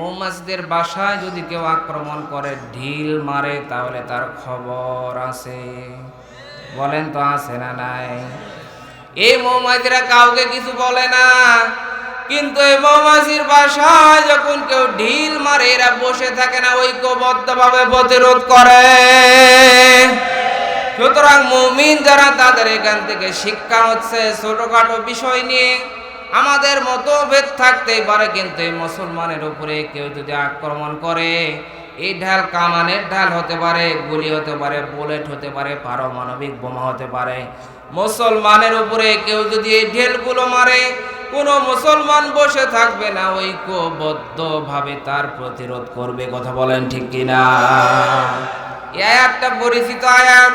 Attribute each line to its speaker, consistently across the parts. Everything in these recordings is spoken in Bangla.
Speaker 1: মৌমাছিদের বাসায় যদি কেউ আক্রমণ করে, ঢিল মারে, তাহলে তার খবর আছে। বলেন তো আছে না নাই? এই মৌমাছিরা কাউকে কিছু বলে না। কিন্তু এই মৌমাছির বাসায় যখন কেউ ঢিল মারে, এরা বসে থাকে না, ঐক্যবদ্ধভাবে প্রতিরোধ করে। সুতরাং মুমিন যারা তাদের এখান থেকে শিক্ষা হচ্ছে ছোটখাটো বিষয় নিয়ে আমাদের মতভেদ থাকতেই পারে, কিন্তু এই মুসলমানের উপরে কেউ যদি আক্রমণ করে, এই ঢাল কামানের ঢাল হতে পারে, গুলি হতে পারে বুলেট হতে পারে, পারমাণবিক বোমা হতে পারে। মুসলমানের উপরে কেউ যদি এই ঢেলগুলো মারে, কোনো মুসলমান বসে থাকবে না ঐক্যবদ্ধভাবে তার প্রতিরোধ করবে, কথা বলেন ঠিক কিনা? এই আয়াতটা পরিচিত আয়াত।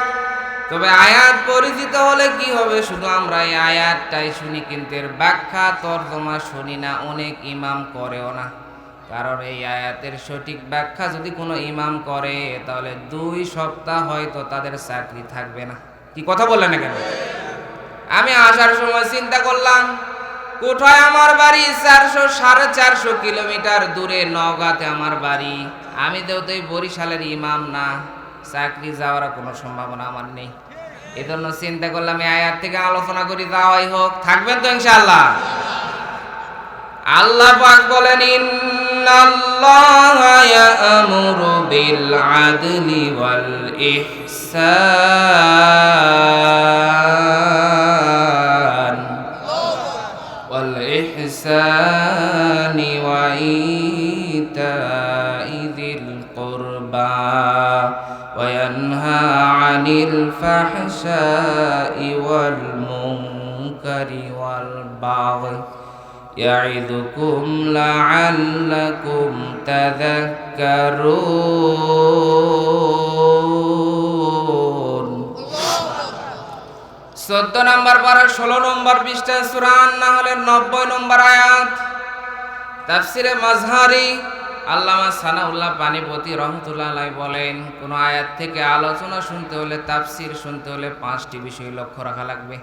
Speaker 1: তবে আয়াত পরিচিত হলে কি হবে? শুধু আমরা এই আয়াতটাই শুনি, কিন্তু এর ব্যাখ্যা, তর্জমা শুনি না, অনেক ইমাম করেও না। কারণ এই আয়াতের সঠিক ব্যাখ্যা যদি কোনো ইমাম করে, তাহলে দুই সপ্তাহ হয়তো তাদের চাকরি থাকবে না। কি কথা বললেন না কেন? আমি আসার সময় চিন্তা করলাম, কোথায় আমার বাড়ি? চারশো, সাড়ে চারশো কিলোমিটার দূরে নওগাঁতে আমার বাড়ি। আমি তো বরিশালের ইমাম না, চাকরি যাওয়ার কোনো সম্ভাবনা আমার নেই। এজন্য চিন্তা করলাম এই আয়াত থেকে আলোচনা করি যাওয়াই হোক। থাকবেন তো ইনশাআল্লাহ? আল্লাহ পাক বলেন ইন্নাল্লাহা ইয়ামুরু বিল আদলি ওয়াল ইহসান ওয়াল ইহসানি عن الفحشاء والمنكر والبغي يعظكم لعلكم تذكرون চোদ্দ নম্বর পারা ষোলো নম্বর পৃষ্ঠা সুরান না হলে নব্বই নম্বর আয়াত তাফসিরে মাজহারি আল্লামা সানাউল্লাহ পানিপতি রহমতুল্লাহ বলেন, কোনো আয়াত থেকে আলোচনা শুনতে হলে, তাফসির শুনতে হলে পাঁচটি বিষয় লক্ষ্য রাখা লাগবে।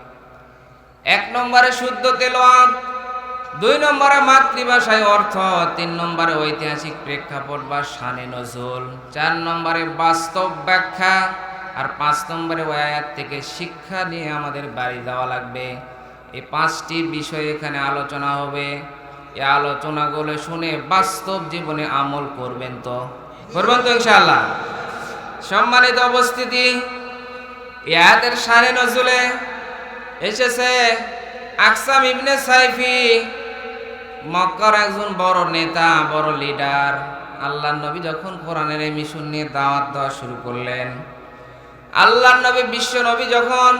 Speaker 1: এক নম্বরে শুদ্ধ তেলোয়াত দুই নম্বরে মাতৃভাষায় অর্থ, তিন নম্বরে ঐতিহাসিক প্রেক্ষাপট বা সানে নজরুল চার নম্বরে বাস্তব ব্যাখ্যা, আর পাঁচ নম্বরে ওই আয়াত থেকে শিক্ষা নিয়ে আমাদের বাড়ি দেওয়া লাগবে। এই পাঁচটি বিষয় এখানে আলোচনা হবে। এই আলোচনাগুলো শুনে বাস্তব জীবনে আমল করবেন তো। করবেন তো ইনশাআল্লাহ। সম্মানিত উপস্থিতি, এই আয়াতের শানে নজরুলে এসেছে আকসাম ইবনে সাইফি, মক্কার একজন বড় নেতা, বড় লিডার। আল্লাহ নবী যখন কোরআনের এই মিশন নিয়ে দাওয়াত দেওয়া শুরু করলেন আল্লাহ নবী বিশ্ব নবী যখন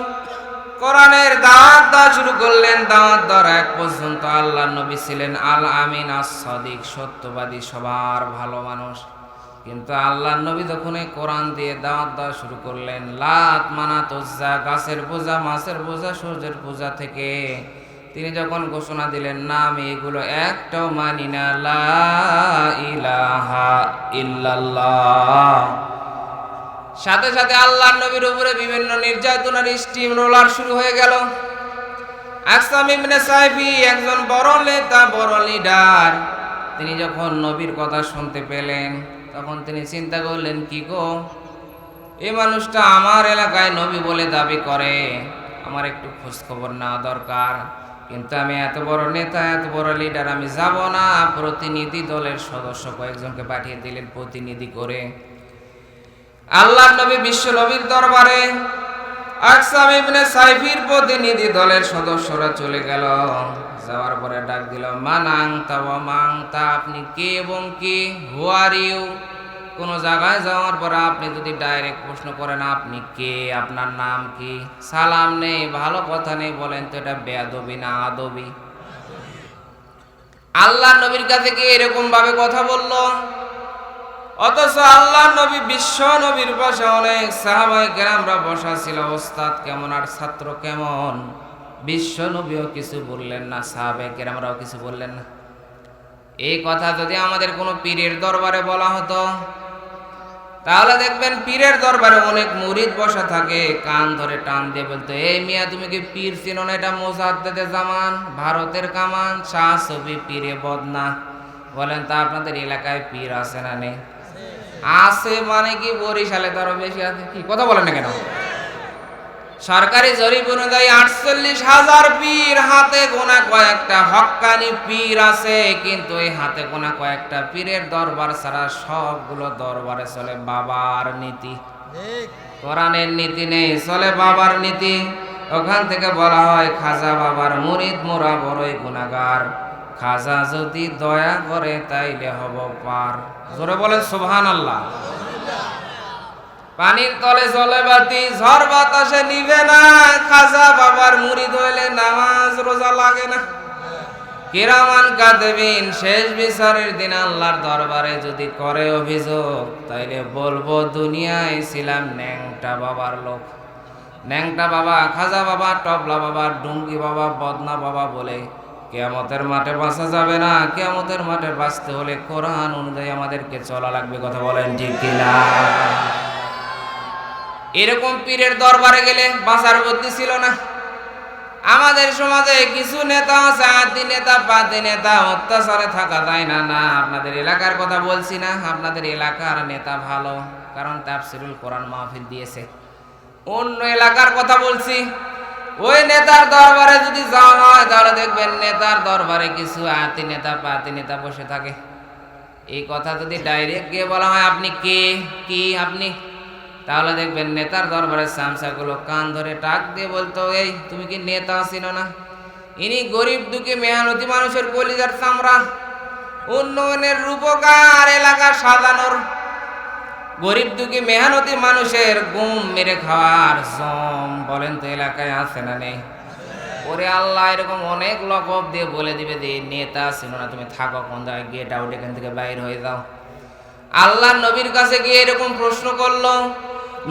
Speaker 1: কোরআনের দাওয়াত দেওয়া শুরু করলেন, দাওয়াত দেওয়ার এক পর্যন্ত আল্লাহ নবী ছিলেন আল আমিন আস সদিক, সত্যবাদী, সবার ভালো মানুষ। কিন্তু আল্লাহ নবী যখন এই কোরআন দিয়ে দাওয়াত দেওয়া শুরু করলেন, লাত মানাত উজ্জা, গাছের পূজা, মাছের পূজা, সূর্যের পূজা থেকে তিনি যখন ঘোষণা দিলেন, না, আমি এগুলো একটাও মানি না, লা ইলাহা ইল্লাল্লাহ। সাথে সাথে আল্লাহ নবীর উপরে বিভিন্ন নির্যাতনের স্টিম রোলার শুরু হয়ে গেল। আকসাম ইবনে সাইফি একজন বড় নেতা, বড় লিডার তিনি যখন নবীর কথা শুনতে পেলেন, তখন তিনি চিন্তা করলেন, কি গো? এই মানুষটা আমার এলাকায় নবী বলে দাবি করে। আমার একটু খোঁজ খবর নেওয়া দরকার। কিন্তু আমি এত বড় নেতা, এত বড় লিডার আমি যাব না। প্রতিনিধি দলের সদস্য কয়েকজনকে পাঠিয়ে দিলেন প্রতিনিধি করে। আল্লাহ নবী বিশ্ব নবীর দরবারে আকসাম ইবনে সাইফির প্রতিনিধি দলের সদস্যরা চলে গেল। যাওয়ার পরে ডাক দিল, মানাং তাওয়া মাং তা আপনি কে এবং কি? হু আর ইউ কোনো জায়গায় যাওয়ার পরে আপনি যদি ডাইরেক্ট প্রশ্ন করেন, আপনি কে? আপনার নাম কি? সালাম নেই, ভালো কথা নেই। বলেন, তো এটা বেয়াদবি না আদবি? আল্লাহ নবীর কাছে কি এরকম ভাবে কথা বলল? অথচ আল্লাহ নবী, বিশ্ব নবীর পাশে অনেক সাহাবাই গ্রামরা বসা ছিল ওস্তাদ, কেমন? আর ছাত্র কেমন? বিশ্ব নবীও কিছু বললেন না সাহাবাই গ্রামরাও কিছু বললেন না। এই কথা যদি আমাদের কোনো পীরের দরবারে বলা হতো, তাহলে দেখবেন পীরের দরবারে অনেক মুরিদ বসা থাকে, কান ধরে টান দিয়ে বলতো, এই মিয়া, তুমি কি পীর চিনো না? এটা মোজাদ্দেদে জামান, ভারতের কামান, শাহ ছবি, পীরে বদনা। বলেন, তা আপনাদের এলাকায় পীর আছে না নেই? আছে মানে কি বরিশালে? তো আরও বেশি আছে। কি কথা বলেন না কেন? সরকারি জরিপ অনুযায়ী আটচল্লিশ হাজার পীর হাতে গোনা কয়েকটা হক্কানি পীর আছে কিন্তু এই হাতে গোনা কয়েকটা পীরের দরবার ছাড়া সবগুলো দরবারে চলে বাবার নীতি। কোরআনের নীতি নেই চলে বাবার নীতি। ওখান থেকে বলা হয় খাজা বাবার মুরিদ মোরা বড়ই গুণাগার খাজা যদি দয়া করে তাইলে হব পার। জোরে বলেন সুবহান আল্লাহ পানির তলে জলে বাতি, ঝড় বাতাসে নিবে না। খাজা বাবার মুড়ি হইলে নামাজ রোজা লাগে না। কিরামান কাদেবিন, শেষ বিচারের দিন আল্লাহর দরবারে যদি করে অভিযোগ, তাইলে বলব দুনিয়ায় ছিলাম ন্যাংটা বাবার লোক। ন্যাংটা বাবা, খাজা বাবা, টপলা বাবা ডুঙ্গি বাবা, বদনা বাবা বলে কেয়ামতের মাঠে বাঁচা যাবে না। কেয়ামতের মাঠে বাঁচতে হলে কোরআন অনুযায়ী আমাদেরকে চলা লাগবে, কথা বলেন ঠিক কিনা? এরকম পীরের দরবারে গেলে বাঁচার বুদ্ধি ছিল না। আমাদের সমাজে কিছু নেতা আছে, আদি নেতা পাতি নেতা, অত্যাচারে থাকা যায় না না, আপনাদের এলাকার কথা বলছি না, আপনাদের এলাকার নেতা ভালো, কারণ তাফসিরুল কোরআন মাহফিল দিয়েছে। অন্য এলাকার কথা বলছি ওই নেতার দরবারে যদি যাওয়া হয়, তাহলে দেখবেন নেতার দরবারে কিছু আতি নেতা পাতি নেতা বসে থাকে। এই কথা যদি ডাইরেক্ট গিয়ে বলা হয়, আপনি কে? কি আপনি? তাহলে দেখবেন নেতার দরবারে সামসাগুলো কান ধরে টাক দিয়ে বলতো, এই, তুমি কি নেতা ছিল না? ইনি গরিব দুঃখী মেহনতি মানুষের কলিজার চামড়া, উন্নয়নের রূপকার এলাকা সাজানোর গরিব দুঃখী মেহনতি মানুষের গুম মেরে খাওয়ার জম বলেন তো এলাকায় আছে না নেই? ওরে আল্লাহ, এরকম অনেক লকব দিয়ে বলে দিবে যে নেতা ছিল না, তুমি থাকো কোন জায়গায় গেট আউট এখান থেকে বাইর হয়ে যাও। আল্লাহ নবীর কাছে গিয়ে এরকম প্রশ্ন করল।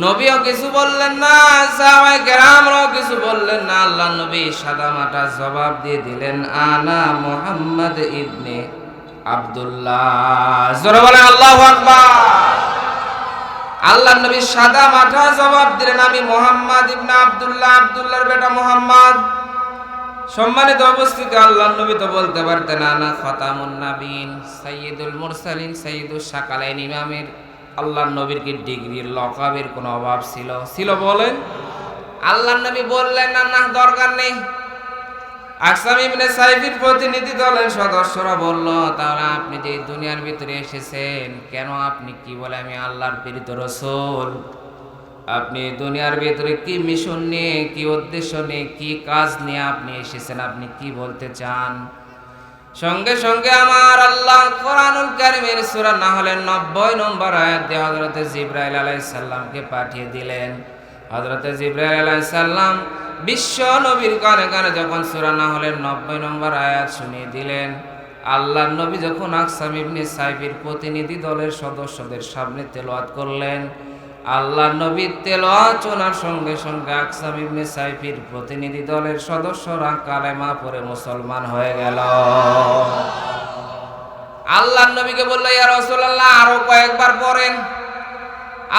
Speaker 1: নবীও কিছু বললেন না, সাহাবায়ে কেরামরাও কিছু বললেন না। আল্লাহ নবী সাদা মাটা জবাব দিয়ে দিলেন, আনা মুহাম্মদ ইবনে আব্দুল্লাহ। জোরে বলেন, আল্লাহু আকবার। আল্লাহ নবী সাদা মাথা জবাব দিলেন আমি মোহাম্মদ ইবনে আব্দুল্লাহ, আব্দুল্লাহর বেটা মোহাম্মদ। সম্মানিত অবস্থিত আল্লাহ নবী তো বলতে পারতেন, আনা খতামুন নাবিন সাইয়্যিদুল মুরসালিন, সাইয়্যিদুস সাকালাইন ইমামের। আল্লাহ নবীর কি ডিগ্রির লকাবের কোনো অভাব ছিল? ছিল বলেন। আল্লাহ নবী বললেন না না দরকার নেই। আকসাম ইবনে সাইফির প্রতিনিধি দলের সদস্যরা বলল, তাহলে আপনি যে দুনিয়ার ভিতরে এসেছেন, কেন আপনি কি বলে আমি আল্লাহর প্রেরিত রসুল? আপনি দুনিয়ার ভিতরে কি মিশন নিয়ে, কি উদ্দেশ্য নিয়ে, কি কাজ নিয়ে আপনি এসেছেন, আপনি কি বলতে চান? সঙ্গে সঙ্গে আমার আল্লাহ কোরআনুল কারিমের সূরা নাহলের 90 নম্বর আয়াত হযরতে জিবরাইল আলাইহিস সালামকে পাঠিয়ে দিলেন। হযরতে জিবরাইল আলাইহিস সালাম বিশ্ব নবীর কানে কানে যখন সুরানা হলেন নব্বই নম্বর আয়াত শুনিয়ে দিলেন, আল্লাহর নবী যখন আকসাম ইবনে সাইফির প্রতিনিধি দলের সদস্যদের সামনে তেলাওয়াত করলেন আল্লাহ নবী তেলাওয়াত শোনার সঙ্গে সঙ্গে আকসাম ইবনে সাইফির প্রতিনিধি দলের সদস্যরা কালেমা পরে মুসলমান হয়ে গেল। আল্লাহ নবীকে বলল আরও কয়েকবার পড়েন।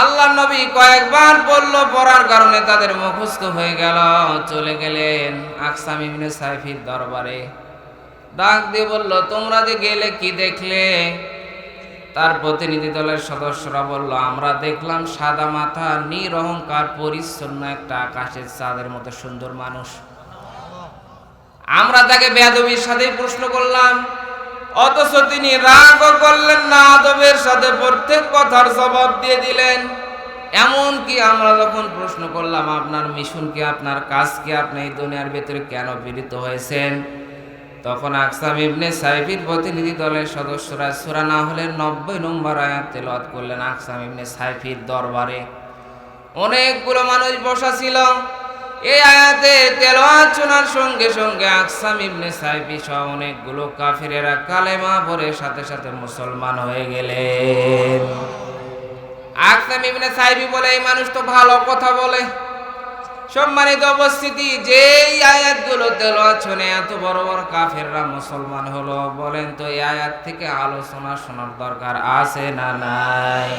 Speaker 1: আল্লাহ নবী কয়েকবার বলল, পড়ার কারণে তাদের মুখস্থ হয়ে গেল, চলে গেলেন আকসাম ইবনে সাইফির দরবারে। ডাক দিয়ে বলল, তোমরা যে গেলে কি দেখলে? তার প্রতিনিধি দলের সদস্যরা বলল, আমরা দেখলাম সাদা মাথা নিরহংকার পরিচ্ছন্ন একটা আকাশের চাঁদের মতো সুন্দর মানুষ। আমরা তাকে বেয়াদবির সাথেই প্রশ্ন করলাম অথচ তিনি রাগও করলেন না, আদবের সাথে প্রত্যেক কথার জবাব দিয়ে দিলেন। এমন কি আমরা যখন প্রশ্ন করলাম, আপনার মিশন কি, আপনার কাজ কি, আপনি এই দুনিয়ার ভেতরে কেন পীড়িত হয়েছেন? তখন আকসাম ইবনে সাইফির প্রতিনিধি দলের সদস্যরা সূরা না হলে নব্বই নম্বর আয়াত তেলাওয়াত করলেন আকসাম ইবনে সাইফির দরবারে। অনেকগুলো মানুষ বসা ছিল। এই আয়াতে তেলাওয়াত শোনার সঙ্গে সঙ্গে আকসাম ইবনে সাইফি সহ অনেকগুলো কাফিরেরা কালেমা পড়ে সাথে সাথে মুসলমান হয়ে গেলেন। আকসাম ইবনে সাইফি বলে, এই মানুষ তো ভালো কথা বলে। সম্মানিত উপস্থিতি, যেই আয়াতগুলো তেলাওয়াত শুনে এত বড় বড় কাফেররা মুসলমান হলো, বলেন তো এই আয়াত থেকে আলোচনা শোনার দরকার আছে না নাই?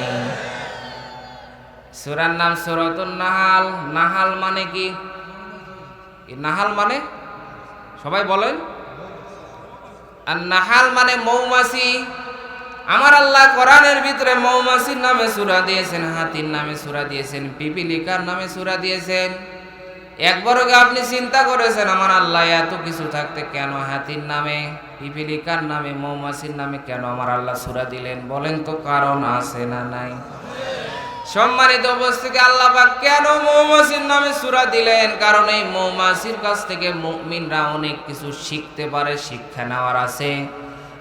Speaker 1: সুরার নাম সুরাতুন নাহাল। নাহাল মানে কি? নাহাল মানে? সবাই বলেন। আর নাহাল মানে মৌমাছি। আমার আল্লাহ কোরআনের ভিতরে মৌমাছির নামে সুরা দিয়েছেন, হাতির নামে সুরা দিয়েছেন, পিপিলিকার নামে সুরা দিয়েছেন। একবারও কি আপনি চিন্তা করেছেন, আমার আল্লাহ এত কিছু থাকতে কেন হাতির নামে, পিপিলিকার নামে, মৌমাছির নামে কেন আমার আল্লাহ সুরা দিলেন? বলেন তো কারণ আছে না নাই? সম্মানিত উপস্থিতি, আল্লাহ পাক কেন মৌমাছির নামে সূরা দিলেন? কারণ এই মৌমাছির কাছ থেকে মুমিনরা অনেক কিছু শিখতে পারে, শিক্ষা নেওয়ার আছে।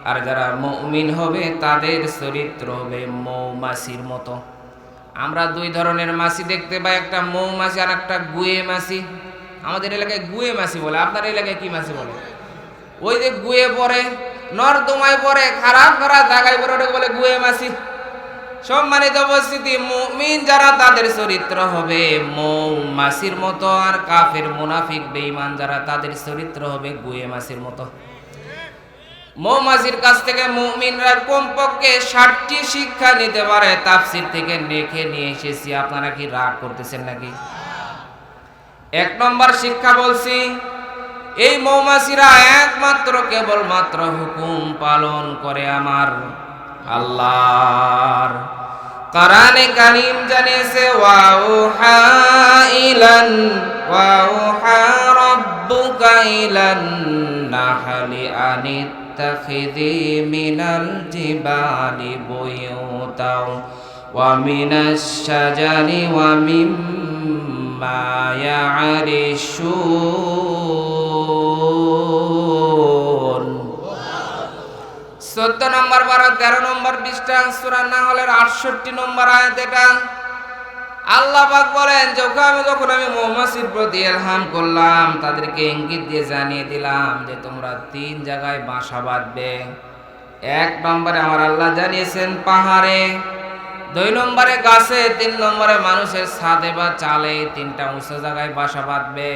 Speaker 1: আর যারা মুমিন হবে, তাদের চরিত্র হবে মৌমাছির মতো। আমরা দুই ধরনের মাছি দেখতে পাই, একটা মৌমাছি আর একটা গুয়ে মাছি। আমাদের এলাকায় গুয়ে মাছি বলে, আপনার এলাকায় কি মাছি বলে? ওই যে গুয়ে পড়ে, নর্দমায় পড়ে, খারাপ খারাপ জায়গায় পড়ে, ওটাকে বলে গুয়ে মাছি। সম্মানিত উপস্থিতি, মুমিন যারা তাদের চরিত্র হবে, মৌমাছির মতো আর কাফের মুনাফিক, বেঈমান যারা তাদের চরিত্র হবে, গুয়ে মাছির মতো। মৌমাছির কাছ থেকে মুমিনরা কমপক্ষে ষাটটি শিক্ষা নিতে পারে, তাফসির থেকে লিখে নিয়ে এসেছি। আপনারা কি রাগ করতেছেন নাকি? এক নম্বর শিক্ষা বলছি, এই মৌমাছিরা একমাত্র কেবলমাত্র হুকুম পালন করে আমার। আল্লাহর। কোরআনে কারীম জানিয়েছে, ওয়াউহা ইলান, ওয়াউহা রাব্বুকা ইলান নাহলি আনিত্তাখিযি মিনাল জিবালি বুয়ুতাও, ওয়া মিনাশ শাজারি ওয়া চোদ্দ নম্বর বারো, তেরো নম্বর বিশটা সুরা না হলের আটষট্টি নম্বর আয়াত এটা। আল্লাহ বলেন, যখন আমি যখন আমি মৌমাছির প্রতি এলহাম করলাম, তাদেরকে ইঙ্গিত দিয়ে জানিয়ে দিলাম যে তোমরা তিন জায়গায় বাসা বাঁধবে। এক নম্বরে আমার আল্লাহ জানিয়েছেন পাহাড়ে, দুই নম্বরে গাছে, তিন নম্বরে মানুষের ছাদে বা চালে তিনটা উঁচু জায়গায় বাসা বাঁধবে।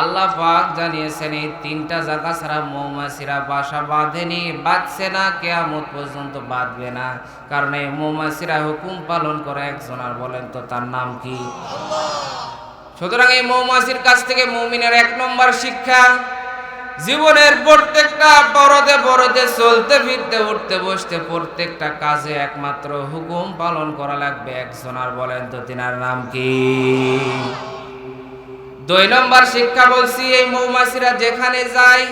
Speaker 1: আল্লাহ পাক জানিয়েছেন, এই তিনটা জায়গা ছাড়া মৌমাছিরা বাসা বাঁধেনি, বাঁধছে না, কেয়ামত পর্যন্ত বাঁধবে না। কারণ এই মৌমাছিরা হুকুম পালন করে একজন আর বলেন তো তার নাম কি? সুতরাং এই মৌমাছির কাছ থেকে মৌমিনের এক নম্বর শিক্ষা, জীবনের প্রত্যেকটা বড়তে বড়তে চলতে, ফিরতে, উঠতে, বসতে প্রত্যেকটা কাজে একমাত্র হুকুম পালন করা লাগবে একজন আর বলেন তো তিনার নাম কি? দুই নম্বর শিক্ষা বলছি, এই মৌমাছিরা যেখানে যায়,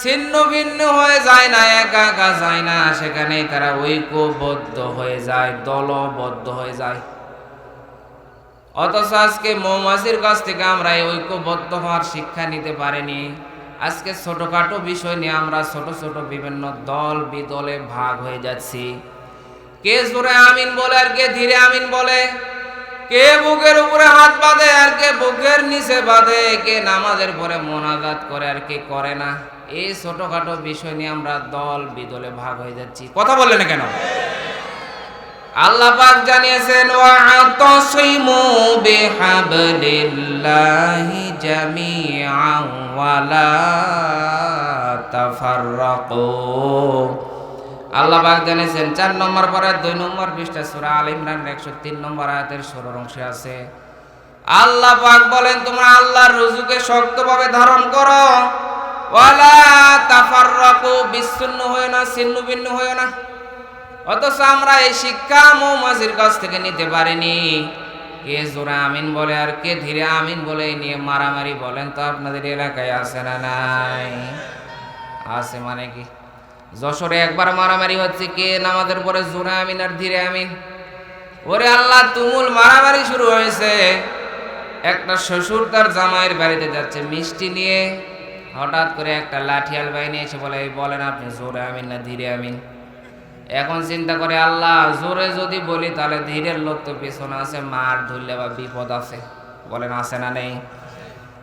Speaker 1: ছিন্ন ভিন্ন হয়ে যায় না, একা একা যায় না সেখানে তারা ঐক্যবদ্ধ হয়ে যায়, দলবদ্ধ হয়ে যায়। অথচ আজকে মৌমাছির কাছ থেকে আমরা এই ঐক্যবদ্ধ হওয়ার শিক্ষা নিতে পারিনি। আজকে ছোটোখাটো বিষয় নিয়ে আমরা ছোট ছোট বিভিন্ন দল বিদলে ভাগ হয়ে যাচ্ছি। কে জোরে আমিন বলে আর কে ধীরে আমিন বলে? কে বুকের উপরে হাত বাঁধে আর কে বুকের নিচে বাঁধে? কে নামাজের পরে মোনাজাত করে আর কে করে না? এই ছোটখাটো বিষয় নিয়ে আমরা দল বিদলে ভাগ হয়ে যাচ্ছি। কথা বললেন কেন? আল্লাহ পাক জানিয়েছেন ওয়াতাসিমু বিহাবলিল্লাহি জামিআন ওয়ালা তাফাররাকু। আল্লাহ পাক জানিয়েছেন, চার নম্বর পরে, দুই নম্বর পৃষ্ঠা, সূরা আল ইমরান 103 নম্বর আয়াতের ষোলোর অংশে আছে। আল্লাহ পাক বলেন, তোমরা আল্লাহর রুজুকে শক্তভাবে ধারণ করো। ওয়ালা তাফাররাকু বিচ্ছিন্ন হয়ে না ছিন্ন ভিন্ন হয়ে না। অথচ আমরা এই শিক্ষা মৌমাছির কাছ থেকে নিতে পারিনি। কে জোরে আমিন বলে আর কে ধীরে আমিন বলে নিয়ে মারামারি বলেন তো আপনাদের এলাকায় আছে না নাই? আছে মানে কি? যশোরে একবার মারামারি হচ্ছে, কে নামাজের পরে জোরে আমিন আর ধীরে আমিন? ওরে আল্লাহ, তুমুল মারামারি শুরু হয়েছে। একটা শ্বশুর তার জামাইয়ের বাড়িতে যাচ্ছে, মিষ্টি নিয়ে হঠাৎ করে একটা লাঠিয়াল বাহিনী এসে বলে বলেন আপনি, জোরে আমিন না ধীরে আমিন? এখন চিন্তা করে, আল্লাহ, জোরে যদি বলি, তাহলে ধীরের লোক তো পেছনে আছে, মার ধরলে বা বিপদ আছে। বলেন, আছে না নেই?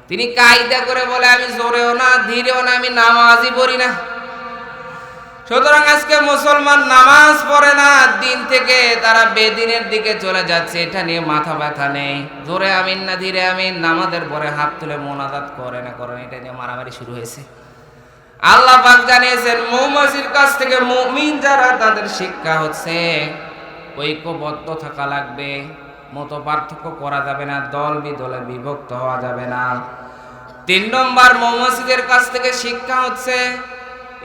Speaker 1: তিনি কায়দা করে বলে, আমি জোরেও না, ধীরেও না, আমি নামাজই পড়ি না। সুতরাং আজকে মুসলমান নামাজ পড়ে না, দিন থেকে তারা বেদিনের দিকে চলে যাচ্ছে, এটা নিয়ে মাথা ব্যথা নেই। জোরে আমিন না, ধীরে আমিন, নামাজের পরে হাত তুলে মোনাজাত করে না, করেন, এটা নিয়ে মারামারি শুরু হয়েছে। আল্লাহ পাক জানিয়েছেন, মৌমাছির কাছ থেকে মুমিন যারা, তাদের শিক্ষা হচ্ছে, ঐক্যবদ্ধ থাকা লাগবে, মত পার্থক্য করা যাবে না, দল বিদলে বিভক্ত হওয়া যাবে না। তিন নম্বর, মৌমাছিদের কাছ থেকে শিক্ষা হচ্ছে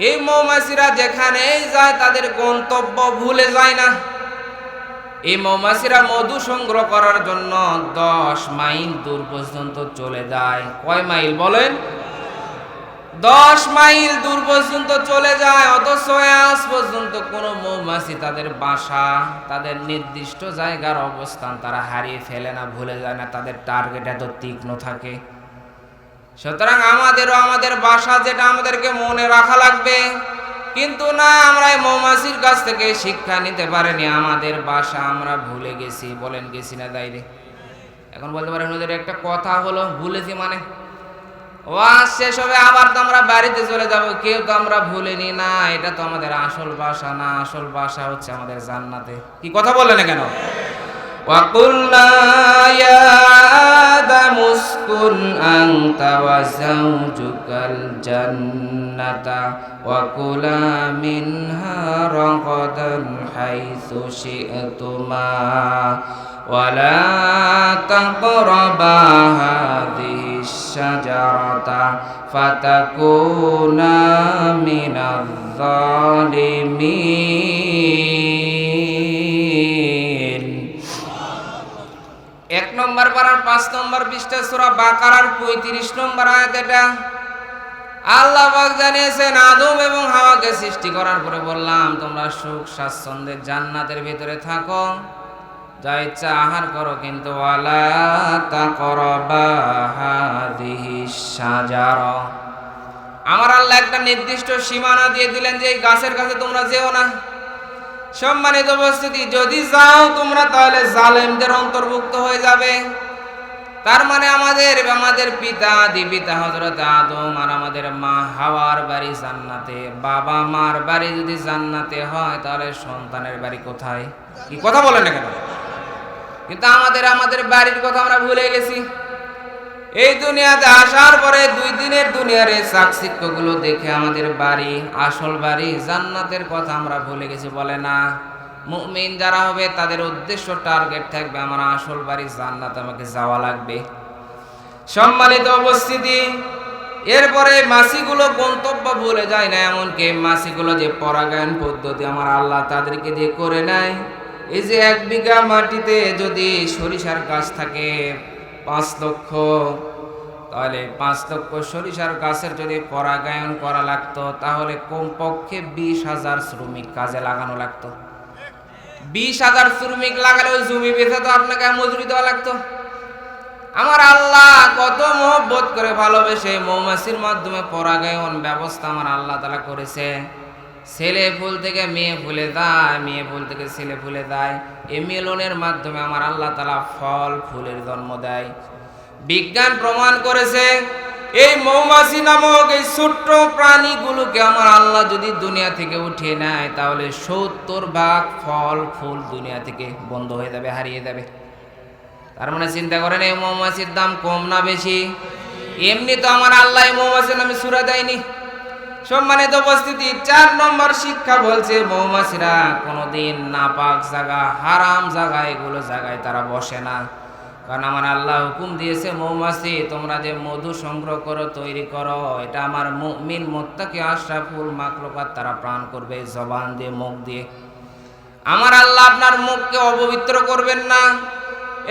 Speaker 1: এই মৌমাছিরা যেখানেই যায়, তাদের গন্তব্য ভুলে যায় না। এই মৌমাছিরা মধু সংগ্রহ করার জন্য দশ মাইল দূর পর্যন্ত চলে যায়। কয় মাইল বলেন? দশ মাইল দূর পর্যন্ত চলে যায়, অথচ আজ পর্যন্ত কোনো মৌমাছি তাদের বাসা, তাদের নির্দিষ্ট জায়গার অবস্থান তারা হারিয়ে ফেলে না, ভুলে যায় না, তাদের টার্গেট এত তীক্ষ্ণ থাকে। সুতরাং আমাদেরও আমাদের বাসা যেটা আমাদেরকে মনে রাখা লাগবে। কিন্তু না, আমরা মৌমাছির কাছ থেকে শিক্ষা নিতে পারিনি। আমাদের বাসা আমরা ভুলে গেছি। বলেন, গেছি না তাই রে এখন বলতে পারেন ওদের একটা কথা হলো, ভুলেছি মানে? ও শেষ হবে, আবার তো আমরা বাড়িতে চলে যাব। কেউ তো আমরা ভুলিনি। না, এটা তো আমাদের আসল বাসা না। আসল বাসা হচ্ছে আমাদের জান্নাতে। কি কথা বললেন কেন ওয়াকুল্লা يا آدم اسكن أنت وزوجك الجنة وكلا منها رغدا حيث شئتما ولا تقربا هذه الشجرة فتكونا من الظالمين নম্বর পারার পাঁচ নম্বর পৃষ্ঠা সুরা বাকারার পঁয়ত্রিশ নম্বর আয়াত এটা। আল্লাহ জানিয়েছেন, আদম এবং হাওয়াকে সৃষ্টি করার পরে বললাম, তোমরা সুখ, স্বাচ্ছন্দ্যে জান্নাতের ভিতরে থাকো। যা ইচ্ছা আহার করো, কিন্তু ওয়ালা হাদিহি সাজারা আমার আল্লাহ একটা নির্দিষ্ট সীমানা দিয়ে দিলেন যে এই গাছের কাছে তোমরা যেও না। সম্মানিত উপস্থিতি, যদি যাও তোমরা তাহলে জালেমদের অন্তর্ভুক্ত হয়ে যাবে। তার মানে আমাদের আমাদের পিতা আদি পিতা হজরত আদম আর আমাদের মা হাওয়ার বাড়ি জান্নাতে, বাবা মার বাড়ি যদি জান্নাতে হয়, তাহলে সন্তানের বাড়ি কোথায়? কি কথা বলে না কেন? কিন্তু আমাদের আমাদের বাড়ির কথা আমরা ভুলে গেছি। এই দুনিয়াতে আসার পরে দুই দিনের দুনিয়ার এই চাকচিক্যগুলো দেখে আমাদের বাড়ি, আসল বাড়ি, জান্নাতের কথা আমরা ভুলে গেছি, বলে না। মুমিন যারা হবে, তাদের উদ্দেশ্য, টার্গেট থাকবে, আমার আসল বাড়ি জান্নাত আমাকে যাওয়া লাগবে। সম্মানিত উপস্থিতি, এরপরে মাসিগুলো গন্তব্য ভুলে যায় না, এমনকি মাসিগুলো যে পরাগায়ন পদ্ধতি আমার আল্লাহ তাদেরকে দিয়ে করে নেয়। এই যে এক বিঘা মাটিতে যদি সরিষার গাছ থাকে পাঁচ লক্ষ। তাহলে পাঁচ লক্ষ সরিষার গাছের যদি পরাগায়ন করা লাগতো, তাহলে কমপক্ষে বিশ হাজার শ্রমিক কাজে লাগানো লাগতো। বিশ হাজার শ্রমিক লাগালে ওই জমি বেঁচে তো আপনাকে মজুরি দেওয়া লাগতো। আমার আল্লাহ কত মহব্বত করে ভালোবেসে মৌমাছির মাধ্যমে পরাগায়ন ব্যবস্থা আমার আল্লাহ তালা করেছে। ছেলে ফুল থেকে মেয়ে ফুলে দেয় মেয়ে ফুল থেকে ছেলে ফুলে দেয় এই মিলনের মাধ্যমে আমার আল্লাহ তালা ফল ফুলের জন্ম দেয়। বিজ্ঞান প্রমাণ করেছে, এই মৌমাছি নামক এই ছোট্ট প্রাণীগুলোকে আমার আল্লাহ যদি দুনিয়া থেকে উঠিয়ে নেয়, তাহলে সত্তর ভাগ ফল ফুল দুনিয়া থেকে বন্ধ হয়ে যাবে, হারিয়ে যাবে। তার মানে চিন্তা করেন, এই মৌমাছির দাম কম না বেশি? এমনি তো আমার আল্লাহ এই মৌমাছির নামে সুরা দেয়নি। সম্মানিত উপস্থিতি, চার নম্বর শিক্ষা বলছে, মৌমাছিরা কোনোদিন নাপাক জায়গা, হারাম জায়গা, এগুলো জায়গায় তারা বসে না। কারণ আমার আল্লাহ হুকুম দিয়েছে, মৌমাছি, তোমরা যে মধু সংগ্রহ করো, তৈরি করো, এটা আমার মুমিন মোত্তাকে আশরাফুল মাকলুকাত তারা প্রাণ করবে জবান দিয়ে, মুখ দিয়ে। আমার আল্লাহ আপনার মুখকে অপবিত্র করবেন না।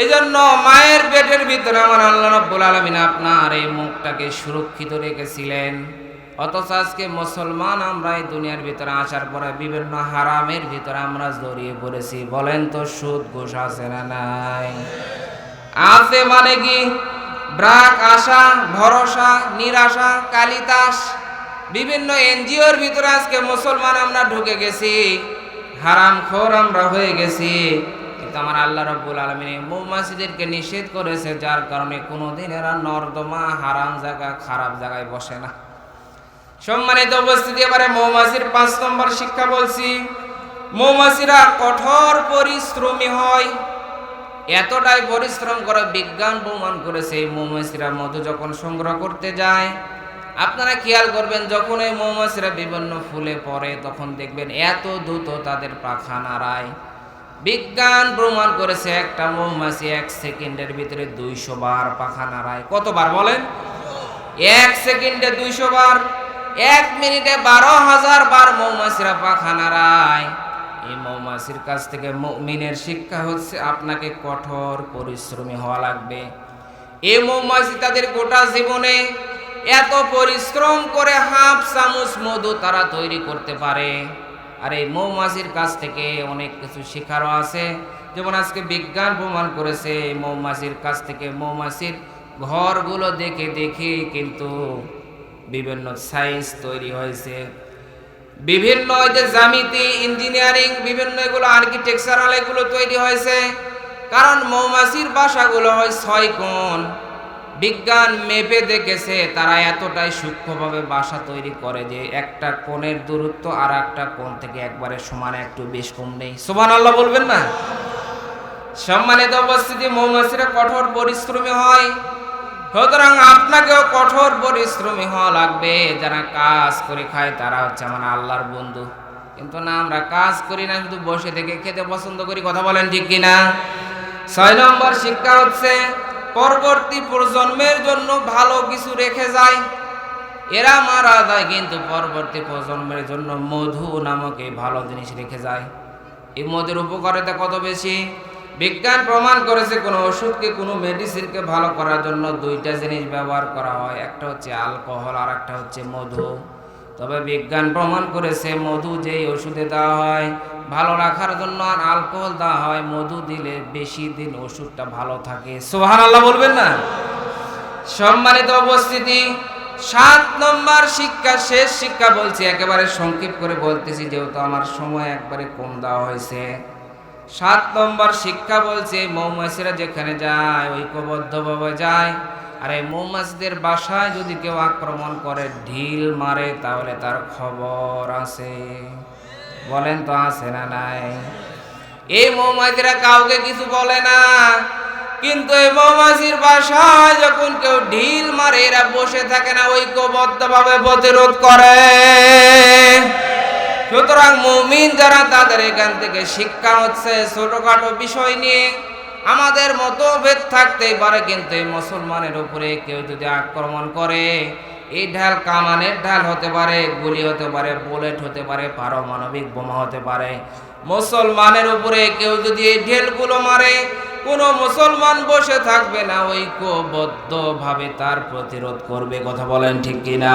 Speaker 1: এই জন্য মায়ের পেটের ভিতরে আমার আল্লাহ রব্বুল আলমিন আপনার এই মুখটাকে সুরক্ষিত রেখেছিলেন। অথচ আজকে মুসলমান আমরা এই দুনিয়ার ভিতরে আসার পরে বিভিন্ন হারামের ভিতরে আমরা জড়িয়ে পড়েছি। বলেন তো, সুদ, ঘুষ আছে না নাই? আছে মানে কি? ব্রাক, আশা, ভরসা, নিরাশা কালিতাস বিভিন্ন এনজিওর ভিতরে আজকে মুসলমান আমরা ঢুকে গেছি। হারাম খোর আমরা হয়ে গেছি। কিন্তু আমার আল্লাহ রব্বুল আলমিন মৌমাছিদেরকে নিষেধ করেছে, যার কারণে কোনোদিন এরা নর্দমা, হারাম জায়গা, খারাপ জায়গায় বসে না। সম্মানিত উপস্থিতি, এবারে মৌমাছির পাঁচ নম্বর শিক্ষা বলছি, মৌমাছিরা কঠোর পরিশ্রমী হয়। এতটাই পরিশ্রম করে বিজ্ঞান প্রমাণ করেছে এই মৌমাছিরা মধু যখন সংগ্রহ করতে যায়। আপনারা খেয়াল করবেন, যখন এই মৌমাছিরা বিভিন্ন ফুলে পড়ে, তখন দেখবেন এত দ্রুত তাদের পাখা নাড়ায়। বিজ্ঞান প্রমাণ করেছে একটা মৌমাছি এক সেকেন্ডের ভিতরে দুইশো বার পাখা নাড়ায়। কতবার বলেন? এক সেকেন্ডে দুইশো বার। এক মিনিটে বারো হাজার বার মৌমাছিরা পাখা নাড়ায় এই মৌমাছির কাছ থেকে মুমিনের শিক্ষা হচ্ছে আপনাকে কঠোর পরিশ্রমী হওয়া লাগবে। এই মৌমাছি তাদের গোটা জীবনে এত পরিশ্রম করে হাফ চামচ, মধু তারা তৈরি করতে পারে। আর এই মৌমাছির কাছ থেকে অনেক কিছু শেখারও আছে। যেমন আজকে বিজ্ঞান প্রমাণ করেছে মৌমাছির কাছ থেকে মৌমাছির ঘরগুলো দেখে দেখে কিন্তু বিভিন্ন সাইন্স তৈরি হয়েছে। বিভিন্ন যে জ্যামিতি ইঞ্জিনিয়ারিং বিভিন্ন এগুলো আর্কিটেকচারাল এগুলো তৈরি হয়েছে। কারণ মৌমাছির বাসাগুলো হয় ছয় কোণ। বিজ্ঞান মেপে দেখেছে, তারা এতটাই সূক্ষ্মভাবে বাসা তৈরি করে যে একটা কোণের দূরত্ব আর একটা কোণ থেকে একবারে সমান একটু বেশ কম নেই। সোমান আল্লাহ বলবেন না? সম্মানিত উপস্থিতি, মৌমাছিরা কঠোর পরিশ্রমী হয়। সুতরাং আপনাকেও কঠোর পরিশ্রমী হওয়া লাগবে। যারা কাজ করে খায়, তারা হচ্ছে আমার আল্লাহর বন্ধু। কিন্তু না, আমরা কাজ করি না, শুধু বসে থেকে খেতে পছন্দ করি। কথা বলেন ঠিক কিনা? ছয় নম্বর শিক্ষা হচ্ছে, পরবর্তী প্রজন্মের জন্য ভালো কিছু রেখে যায়। এরা মারা যায়, কিন্তু পরবর্তী প্রজন্মের জন্য মধু নামক এই ভালো জিনিস রেখে যায়। এই মধুর উপকারিতা কত বেশি? বিজ্ঞান প্রমাণ করেছে কোনো ওষুধকে, কোনো মেডিসিনকে ভালো করার জন্য দুইটা জিনিস ব্যবহার করা হয়। একটা হচ্ছে অ্যালকোহল আর একটা হচ্ছে মধু। তবে বিজ্ঞান প্রমাণ করেছে মধু যেই ওষুধে দেওয়া হয়, ভালো রাখার জন্য আর অ্যালকোহল দেওয়া হয়। মধু দিলে বেশি দিন ওষুধটা ভালো থাকে। সোহান আল্লাহ বলবেন না? সম্মানিত উপস্থিতি, সাত নম্বর শিক্ষা, শেষ শিক্ষা বলছি। একেবারে সংক্ষেপ করে বলতেছি, যেহেতু আমার সময় একবারে কম দেওয়া হয়েছে। সাত নম্বর শিক্ষা বলছে, মৌমাছিরা যেখানে যায়, ঐক্যবদ্ধভাবে যায়। আর এই মৌমাছিদের বাসায় যদি কেউ আক্রমণ করে, ঢিল মারে, তাহলে তার খবর আছে। বলেন তো আছে না নাই? এই মৌমাছিরা কাউকে কিছু বলে না। কিন্তু এই মৌমাছির বাসায় যখন কেউ ঢিল মারে, এরা বসে থাকে না, ঐক্যবদ্ধভাবে প্রতিরোধ করে। সুতরাং মুমিন যারা তাদের এখান থেকে শিক্ষা হচ্ছে, ছোটখাটো বিষয় নিয়ে। আমাদের মতভেদ থাকতেই পারে, কিন্তু এই মুসলমানের উপরে কেউ যদি আক্রমণ করে, এই ঢাল কামানের ঢাল হতে পারে, গুলি হতে পারে, বুলেট হতে পারে, পারমাণবিক বোমা হতে পারে। মুসলমানের উপরে কেউ যদি এই ঢেলগুলো মারে, কোনো মুসলমান বসে থাকবে না, ঐক্যবদ্ধভাবে তার প্রতিরোধ করবে, কথা বলেন ঠিক কিনা?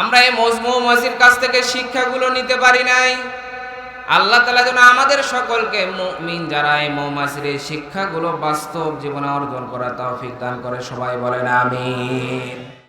Speaker 1: আমরা এই মজমু মৌমাছির কাছ থেকে শিক্ষাগুলো নিতে পারি নাই। আল্লাহ তালা যেন আমাদের সকলকে মিন যারা এই মৌমাছির এই শিক্ষাগুলো বাস্তব জীবনে অর্জন করা তৌফিক দান করে সবাই বলেন আমিন।